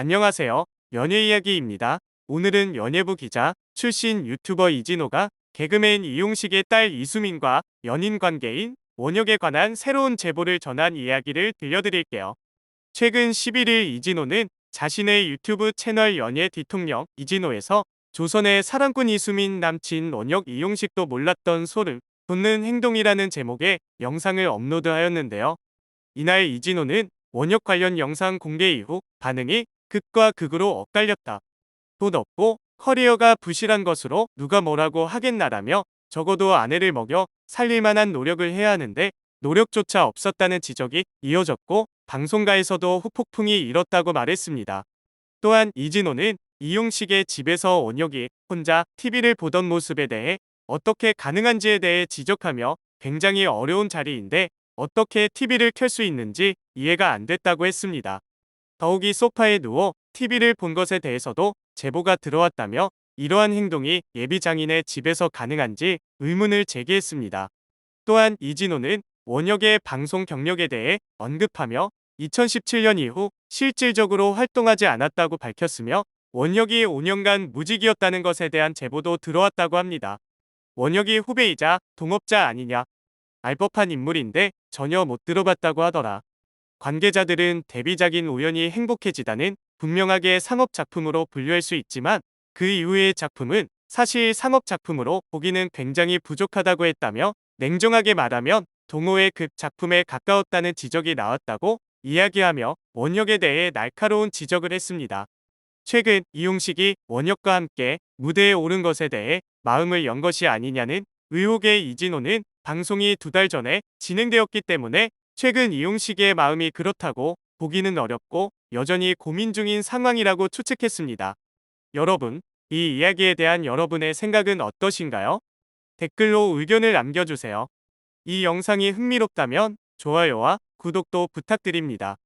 안녕하세요. 연예 이야기입니다. 오늘은 연예부 기자, 출신 유튜버 이진호가 개그맨 이용식의 딸 이수민과 연인 관계인 원혁에 관한 새로운 제보를 전한 이야기를 들려드릴게요. 최근 11일 이진호는 자신의 유튜브 채널 연예 뒤통령 이진호에서 조선의 사랑꾼 이수민 남친 원혁 이용식도 몰랐던 소름 돋는 행동이라는 제목의 영상을 업로드하였는데요. 이날 이진호는 원혁 관련 영상 공개 이후 반응이 극과 극으로 엇갈렸다. 돈 없고 커리어가 부실한 것으로 누가 뭐라고 하겠나라며 적어도 아내를 먹여 살릴 만한 노력을 해야 하는데 노력조차 없었다는 지적이 이어졌고 방송가에서도 후폭풍이 일었다고 말했습니다. 또한 이진호는 이용식의 집에서 원혁이 혼자 TV를 보던 모습에 대해 어떻게 가능한지에 대해 지적하며 굉장히 어려운 자리인데 어떻게 TV를 켤 수 있는지 이해가 안 됐다고 했습니다. 더욱이 소파에 누워 TV를 본 것에 대해서도 제보가 들어왔다며 이러한 행동이 예비 장인의 집에서 가능한지 의문을 제기했습니다. 또한 이진호는 원혁의 방송 경력에 대해 언급하며 2017년 이후 실질적으로 활동하지 않았다고 밝혔으며 원혁이 5년간 무직이었다는 것에 대한 제보도 들어왔다고 합니다. 원혁이 후배이자 동업자 아니냐? 알 법한 인물인데 전혀 못 들어봤다고 하더라. 관계자들은 데뷔작인 우연히 행복해지다는 분명하게 상업 작품으로 분류할 수 있지만 그 이후의 작품은 사실 상업 작품으로 보기는 굉장히 부족하다고 했다며 냉정하게 말하면 동호의 극 작품에 가까웠다는 지적이 나왔다고 이야기하며 원혁에 대해 날카로운 지적을 했습니다. 최근 이용식이 원혁과 함께 무대에 오른 것에 대해 마음을 연 것이 아니냐는 의혹의 이진호는 방송이 두 달 전에 진행되었기 때문에 최근 이용식의 마음이 그렇다고 보기는 어렵고 여전히 고민 중인 상황이라고 추측했습니다. 여러분, 이 이야기에 대한 여러분의 생각은 어떠신가요? 댓글로 의견을 남겨주세요. 이 영상이 흥미롭다면 좋아요와 구독도 부탁드립니다.